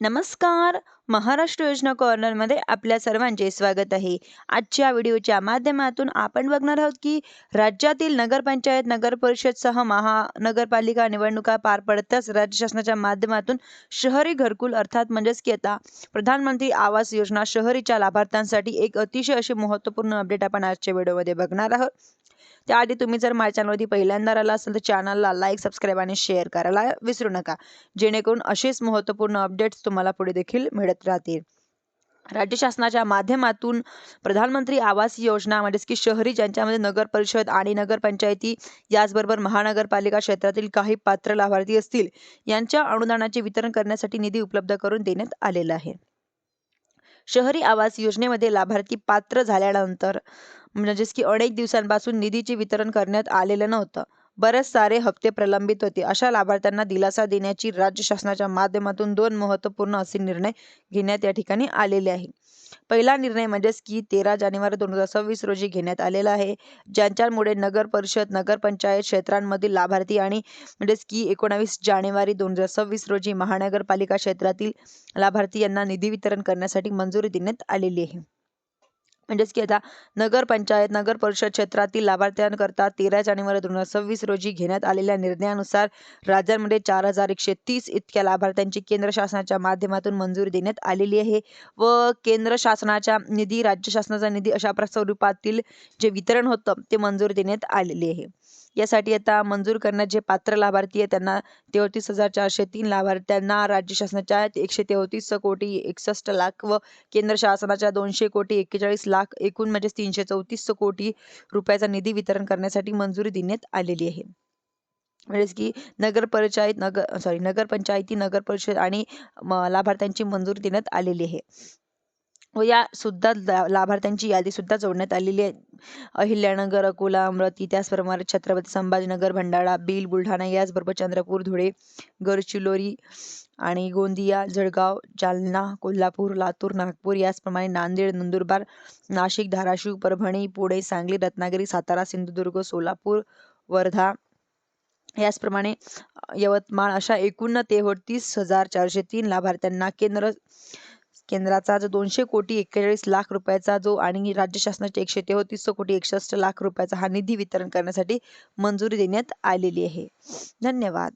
नमस्कार. महाराष्ट्र योजना कॉर्नरमध्ये आपल्या सर्वांचे स्वागत आहे. आजच्या व्हिडिओच्या माध्यमातून आपण बघणार आहोत की राज्यातील नगरपंचायत नगर परिषदसह महानगरपालिका निवडणुका पार पडताच राज्य शासनाच्या माध्यमातून शहरी घरकुल अर्थात म्हणजेच की आता प्रधानमंत्री आवास योजना शहरीच्या लाभार्थ्यांसाठी एक अतिशय अशी महत्त्वपूर्ण अपडेट आपण आजच्या व्हिडिओमध्ये बघणार आहोत. त्याआधी तुम्ही जर माझ्या चॅनलवरती पहिल्यांदा आला असेल तर चॅनलला लाईक सबस्क्राईब आणि शेअर करायला विसरू नका. जेणेकरून असेच महत्त्वपूर्ण अपडेट्स तुम्हाला पुढे देखील मिळत राहतील. राज्य शासनाच्या माध्यमातून प्रधानमंत्री आवास योजना म्हणजेच की शहरी ज्यांच्यामध्ये नगर परिषद आणि नगरपंचायती याचबरोबर महानगरपालिका क्षेत्रातील काही पात्र लाभार्थी असतील यांच्या अनुदानाचे वितरण करण्यासाठी निधी उपलब्ध करून देण्यात आलेला आहे. शहरी आवास योजनेमध्ये लाभार्थी पात्र झाल्यानंतर म्हणजेच की अनेक दिवसांपासून निधीचे वितरण करण्यात आलेलं नव्हतं. बरेच सारे हप्ते प्रलंबित होते. अशा लाभार्थ्यांना दिलासा देण्याची राज्य शासनाच्या माध्यमातून दोन महत्त्वपूर्ण असे निर्णय घेण्यात या ठिकाणी आलेले आहे पहिला निर्णय म्हणजेच की तेरा जानेवारी दोन हजार सव्वीस रोजी घेण्यात आलेला आहे. ज्यांच्यामुळे नगर परिषद नगरपंचायत क्षेत्रांमधील लाभार्थी आणि म्हणजेच की एकोणावीस जानेवारी दोन हजार सव्वीस रोजी महानगरपालिका क्षेत्रातील लाभार्थी यांना निधी वितरण करण्यासाठी मंजुरी देण्यात आलेली आहे. म्हणजेच की आता नगरपंचायत नगर परिषद क्षेत्रातील लाभार्थ्यांकरता तेरा जानेवारी दोन हजार सव्वीस रोजी घेण्यात आलेल्या निर्णयानुसार राज्यांमध्ये चार हजार एकशे तीस इतक्या लाभार्थ्यांची केंद्र शासनाच्या माध्यमातून मंजुरी देण्यात आलेली आहे व केंद्र शासनाच्या निधी राज्य शासनाचा निधी अशा स्वरूपातील जे वितरण होतं ते मंजूर देण्यात आलेली आहे. यासाठी आता मंजूर करण्यात जे पात्र लाभार्थी आहे त्यांना तेहतीस हजार चारशे तीन लाभार्थ्यांना राज्य शासनाच्या एकशे तेहतीस कोटी एकसष्ट लाख व केंद्र शासनाच्या दोनशे कोटी एक्केचाळीस लाख लाख एकूण म्हणजे तीनशे चौतीस कोटी रुपयाचा निधी वितरण करण्यासाठी मंजुरी देण्यात आलेली आहे. म्हणजेच की नगर पंचायत नगर सॉरी नगरपंचायती नगर परिषद आणि लाभार्थ्यांची मंजुरी देण्यात आलेली आहे. व या सुद्धा लाभार्थ्यांची यादी सुद्धा जोडण्यात आलेली आहे. अहिल्यानगर अकोला अमरावती त्याचप्रमाणे छत्रपती संभाजीनगर भंडारा बील बुलढाणा याचबरोबर चंद्रपूर धुळे गडचिरोली आणि गोंदिया जळगाव जालना कोल्हापूर लातूर नागपूर याचप्रमाणे नांदेड नंदुरबार नाशिक धाराशिव परभणी पुणे सांगली रत्नागिरी सातारा सिंधुदुर्ग सोलापूर वर्धा याचप्रमाणे यवतमाळ अशा एकूण तेहतीस हजार चारशे तीन लाभार्थ्यांना केंद्र केंद्राचा जो दोनशे कोटी एक्केचाळीस लाख रुपयाचा जो आणि राज्य शासनाचे एकशे तेहतीस कोटी एकसष्ट लाख रुपयाचा हा निधी वितरण करण्यासाठी मंजुरी देण्यात आलेली आहे. धन्यवाद.